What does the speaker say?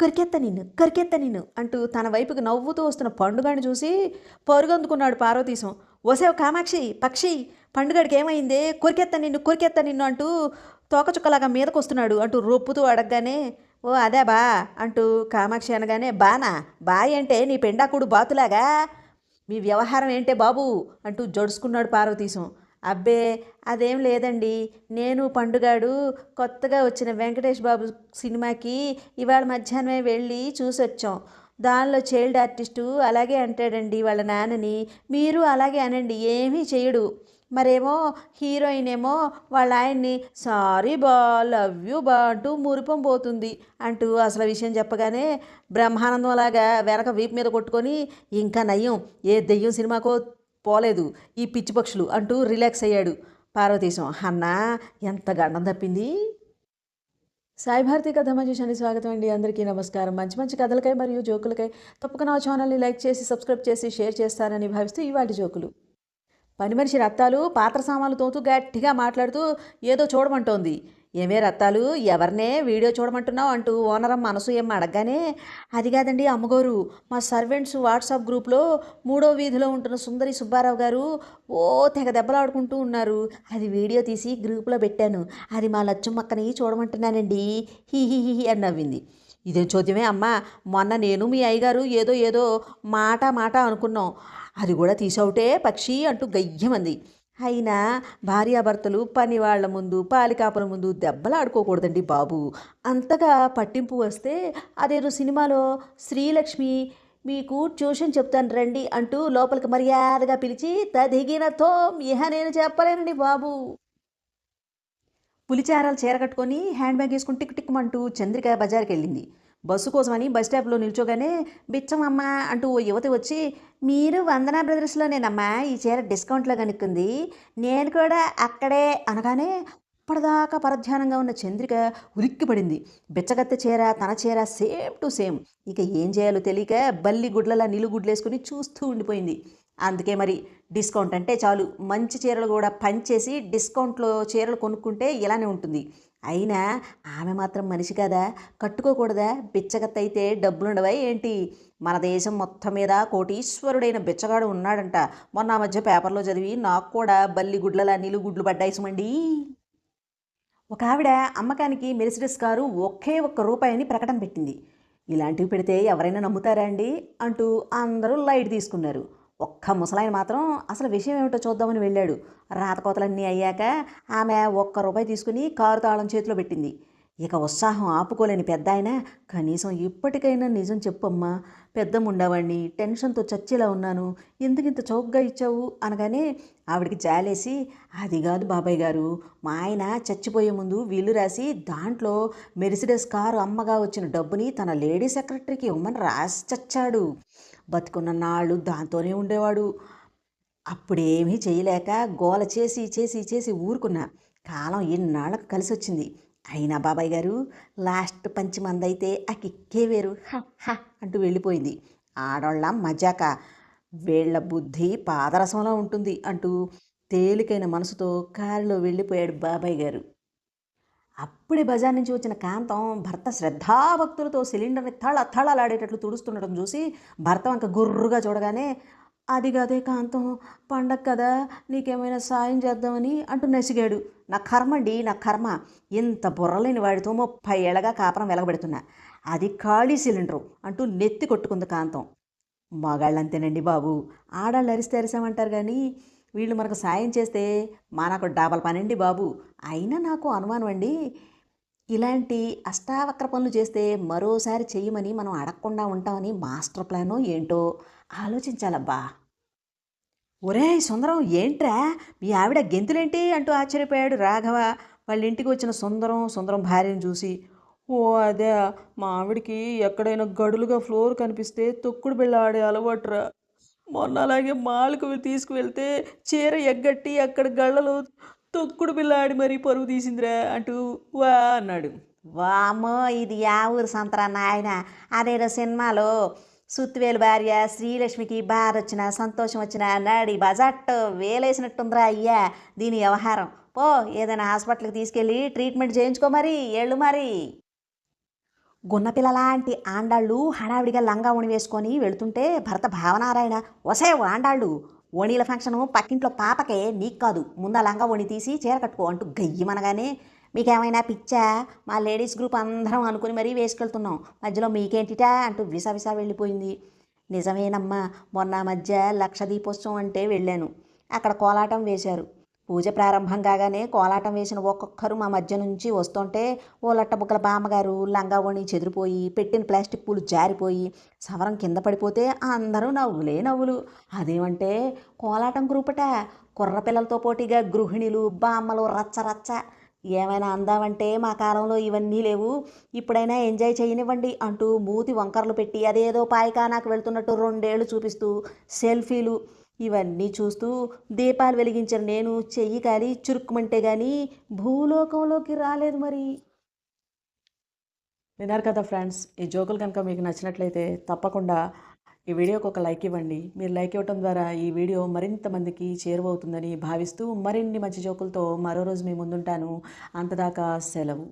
కొరికెత్త నిన్ను కరికెత్త నిన్ను అంటూ తన వైపుకి నవ్వుతూ వస్తున్న పండుగని చూసి పరుగందుకున్నాడు పార్వతీశం. వసేవ్ కామాక్షి పక్షి పండుగడికి ఏమైంది? కొరికెత్త నిన్ను కొరికెత్త నిన్ను అంటూ తోకచుక్కలాగా మీదకు వస్తున్నాడు అంటూ రొప్పుతూ అడగగానే ఓ అదే బా అంటూ కామాక్షి అనగానే బానా బాయ్ అంటే నీ పెండాకుడు బాతులాగా. మీ వ్యవహారం ఏంటే బాబు? అంటూ జడుసుకున్నాడు పార్వతీశం. అబ్బే అదేం లేదండి. నేను పండుగాడు. కొత్తగా వచ్చిన వెంకటేష్ బాబు సినిమాకి ఇవాళ మధ్యాహ్నమే వెళ్ళి చూసొచ్చాం. దానిలో చైల్డ్ ఆర్టిస్టు అలాగే అంటాడండి వాళ్ళ నాన్నని. మీరు అలాగే అనండి ఏమీ చేయడు మరేమో హీరోయిన్ ఏమో వాళ్ళ ఆయన్ని సారీ బా లవ్ యూ బా అంటూ మురిపం పోతుంది అంటూ అసలు విషయం చెప్పగానే బ్రహ్మానందంలాగా వెనక వీపు మీద కొట్టుకొని ఇంకా నయ్యం ఏ దెయ్యం సినిమాకో పోలేదు ఈ పిచ్చి పక్షులు అంటూ రిలాక్స్ అయ్యాడు పార్వతీశం. అన్నా ఎంత గండం తప్పింది? సాయిభారతి కథ మంచి స్వాగతం అండి. అందరికీ నమస్కారం. మంచి మంచి కథలకై మరియు జోకులకై తప్పక నా ఛానల్ని లైక్ చేసి సబ్స్క్రైబ్ చేసి షేర్ చేస్తారని భావిస్తూ ఇవాటి జోకులు. పని మనిషి రత్తాలు పాత్ర సామాన్లు తోతూ గట్టిగా మాట్లాడుతూ ఏదో చూడమంటోంది. ఏమే రత్తాలు ఎవరినే వీడియో చూడమంటున్నావు అంటూ ఓనర్ మనసు ఏం అడగగానే అది కాదండి అమ్మగారు మా సర్వెంట్స్ వాట్సాప్ గ్రూప్లో మూడో వీధిలో ఉంటున్న సుందరి సుబ్బారావు గారు ఓ తెగ దెబ్బలాడుకుంటూ ఉన్నారు. అది వీడియో తీసి గ్రూప్లో పెట్టాను. అది మా లచ్చమ్మక్కని చూడమంటున్నానండి. హీ హీ హీ అని నవ్వింది. ఇదేం చోద్యమే అమ్మా మొన్న నేను మీ అయ్యగారు ఏదో ఏదో మాట మాట అనుకున్నాం. అది కూడా తీసవుటే పక్షి అంటూ గయ్యమంది అయినా భార్యాభర్తలు పనివాళ్ళ ముందు పాలికాపుల ముందు దెబ్బలాడుకోకూడదండి బాబు. అంతగా పట్టింపు వస్తే అదేదో సినిమాలో శ్రీలక్ష్మి మీకు ట్యూషన్ చెప్తాను రండి అంటూ లోపలికి మర్యాదగా పిలిచి తదిగినతో ఇహ నేను చెప్పలేనండి బాబు. పులిచారాలు చీర కట్టుకొని హ్యాండ్ బ్యాగ్ వేసుకుని టిక్ టిక్మంటూ చంద్రిక బజార్కి వెళ్ళింది బస్సు కోసమని బస్ స్టాప్లో నిల్చోగానే బిచ్చమమ్మ అంటూ ఓ యువతి వచ్చి మీరు వందనా బ్రదర్స్లోనేనమ్మా ఈ చీర డిస్కౌంట్లో కనుక్కుంది. నేను కూడా అక్కడే అనగానే అప్పటిదాకా పరధ్యానంగా ఉన్న చంద్రిక ఉలిక్కిపడింది. బిచ్చగత్తె చీర తన చీర సేమ్ టు సేమ్. ఇక ఏం చేయాలో తెలియక బల్లి గుడ్లలా నిలుగుడ్లేసుకుని చూస్తూ ఉండిపోయింది. అందుకే మరి డిస్కౌంట్ అంటే చాలు. మంచి చీరలు కూడా పంచేసి డిస్కౌంట్లో చీరలు కొనుక్కుంటే ఇలానే ఉంటుంది. అయినా ఆమె మాత్రం మనిషి కదా? కట్టుకోకూడదా? బిచ్చగత్త అయితే డబ్బులుండవా ఏంటి? మన దేశం మొత్తం మీద కోటీశ్వరుడైన బిచ్చగాడు ఉన్నాడంట. మొన్న ఆ మధ్య పేపర్లో చదివి నాకు కూడా బల్లి గుడ్లలా నీళ్ళు గుడ్లు సుమండి ఒక ఆవిడ అమ్మకానికి మెరిసిడెస్ కారు ఒకే ఒక్క రూపాయిని ప్రకటన పెట్టింది. ఇలాంటివి పెడితే ఎవరైనా నమ్ముతారా అండి? అంటూ అందరూ లైట్ తీసుకున్నారు. ఒక్క ముసలాయన మాత్రం అసలు విషయం ఏమిటో చూద్దామని వెళ్ళాడు. రాతకోతలన్నీ అయ్యాక ఆమె ఒక్క రూపాయి తీసుకుని కారు తాళం చేతిలో పెట్టింది. ఇక ఉత్సాహం ఆపుకోలేని పెద్ద ఆయన కనీసం ఇప్పటికైనా నిజం చెప్పమ్మా. పెద్ద ఉండేవాడిని టెన్షన్తో చచ్చేలా ఉన్నాను. ఎందుకు ఇంత చౌకగా ఇచ్చావు? అనగానే ఆవిడికి జాలేసి అది కాదు బాబాయ్ గారు. మా ఆయన చచ్చిపోయే ముందు వీలు రాసి దాంట్లో మెరిసిడెస్ కారు అమ్మగా వచ్చిన డబ్బుని తన లేడీ సెక్రటరీకి ఇవ్వమని రాసి చచ్చాడు. బతుకున్న నాళ్ళు దాంతోనే ఉండేవాడు. అప్పుడేమీ చేయలేక గోల చేసి చేసి చేసి ఊరుకున్నా కాలం ఎన్నాళ్ళకు కలిసి వచ్చింది అయినా బాబాయ్ గారు లాస్ట్ పంచి మందైతే ఆ కిక్కే వేరు హ హ అంటూ వెళ్ళిపోయింది. ఆడోళ్ళ మజాక వీళ్ళ బుద్ధి పాదరసంలో ఉంటుంది అంటూ తేలికైన మనసుతో కారులో వెళ్ళిపోయాడు బాబాయ్ గారు. అప్పుడే బజార్ నుంచి వచ్చిన కాంతం భర్త శ్రద్ధాభక్తులతో సిలిండర్ని తళ తళలాడేటట్లు తుడుస్తుండడం చూసి భర్త వంక గుర్రుగా చూడగానే అది కదే కాంతం పండగ కదా నీకేమైనా సాయం చేద్దామని అంటూ నసిగాడు. నా కర్మండి నా కర్మ. ఇంత బుర్రలేని వాడితో ముప్పై ఏళ్ళగా కాపురం వెలగబెడుతున్నా. అది ఖాళీ సిలిండరు అంటూ నెత్తి కొట్టుకుంది కాంతం. మగాళ్ళంతేనండి బాబు. ఆడాళ్ళు అరిస్తే అరిసామంటారు కానీ వీళ్ళు మనకు సాయం చేస్తే మనకు డాబల్ పనండి బాబు. అయినా నాకు అనుమానం అండి. ఇలాంటి అష్టావక్ర పనులు చేస్తే మరోసారి చెయ్యమని మనం అడగకుండా ఉంటామని మాస్టర్ ప్లానో ఏంటో ఆలోచించాలబ్బా. ఒరే సుందరం ఏంట్రా? మీ ఆవిడ గెంతులేంటి అంటూ ఆశ్చర్యపోయాడు రాఘవ. వాళ్ళ ఇంటికి వచ్చిన సుందరం సుందరం భార్యను చూసి ఓ అదే మా ఆవిడకి ఎక్కడైనా గడులుగా ఫ్లోర్ కనిపిస్తే తొక్కుడు బిళ్ళ ఆడే అలవాటురా. మొన్న అలాగే మాలకు తీసుకువెళ్తే చీర ఎగ్గట్టి అక్కడ గళ్ళలో తొక్కుడు పిల్లాడి మరీ పరుగు తీసిందిరా అంటూ వా అన్నాడు. వామో ఇది యా ఊరు సంతరా నాయన. అదేదో సినిమాలో సుత్తివేలు భార్య శ్రీలక్ష్మికి బాధ వచ్చినా సంతోషం వచ్చినా నాడి బజాట్ వేలేసినట్టుందిరా అయ్యా దీని వ్యవహారం. పో ఏదైనా హాస్పిటల్కి తీసుకెళ్ళి ట్రీట్మెంట్ చేయించుకో మరి ఏళ్ళు మరి. గున్నపిల్లలాంటి ఆండాళ్ళు హడావిడిగా లంగా ఓణి వేసుకొని వెళుతుంటే భర్త భావనారాయణ వసే ఆండాళ్ళు ఓణీల ఫంక్షను పక్కింట్లో పాపకే నీకు కాదు ముంద లంగా ఓణి తీసి చీర కట్టుకో అంటూ గయ్యమనగానే మీకేమైనా పిచ్చా? మా లేడీస్ గ్రూప్ అందరం అనుకుని మరీ వేసుకెళ్తున్నాం మధ్యలో మీకేంటిటా? అంటూ విసవిసా వెళ్ళిపోయింది. నిజమేనమ్మా మొన్న మధ్య లక్ష దీపోత్సవం అంటే వెళ్ళాను అక్కడ కోలాటం వేశారు పూజ ప్రారంభం కాగానే కోలాటం వేసిన ఒక్కొక్కరు మా మధ్య నుంచి వస్తుంటే ఓ లట్టబుక్కల బామ్మగారు లంగా వణి చెదిరిపోయి పెట్టిన ప్లాస్టిక్ పూలు జారిపోయి సవరం కింద పడిపోతే అందరూ నవ్వులే నవ్వులు. అదేమంటే కోలాటం గ్రూపట కుర్ర పిల్లలతో పోటీగా గృహిణులు బామ్మలు రచ్చ రచ్చ. ఏమైనా అందామంటే మా కాలంలో ఇవన్నీ లేవు. ఇప్పుడైనా ఎంజాయ్ చేయనివ్వండి అంటూ మూతి వంకరలు పెట్టి అదేదో పాయికానాకు వెళ్తున్నట్టు రెండేళ్ళు చూపిస్తూ సెల్ఫీలు ఇవన్నీ చూస్తూ దీపాలు వెలిగించిన నేను చెయ్యి కాలి చురుక్కుమంటే కానీ భూలోకంలోకి రాలేదు మరి. విన్నారు కదా ఫ్రెండ్స్ ఈ జోకులు కనుక మీకు నచ్చినట్లయితే తప్పకుండా ఈ వీడియోకి ఒక లైక్ ఇవ్వండి. మీరు లైక్ ఇవ్వటం ద్వారా ఈ వీడియో మరింత మందికి చేరువవుతుందని భావిస్తూ మరిన్ని మంచి జోకులతో మరో రోజు మీ ముందుంటాను. అంతదాకా సెలవు.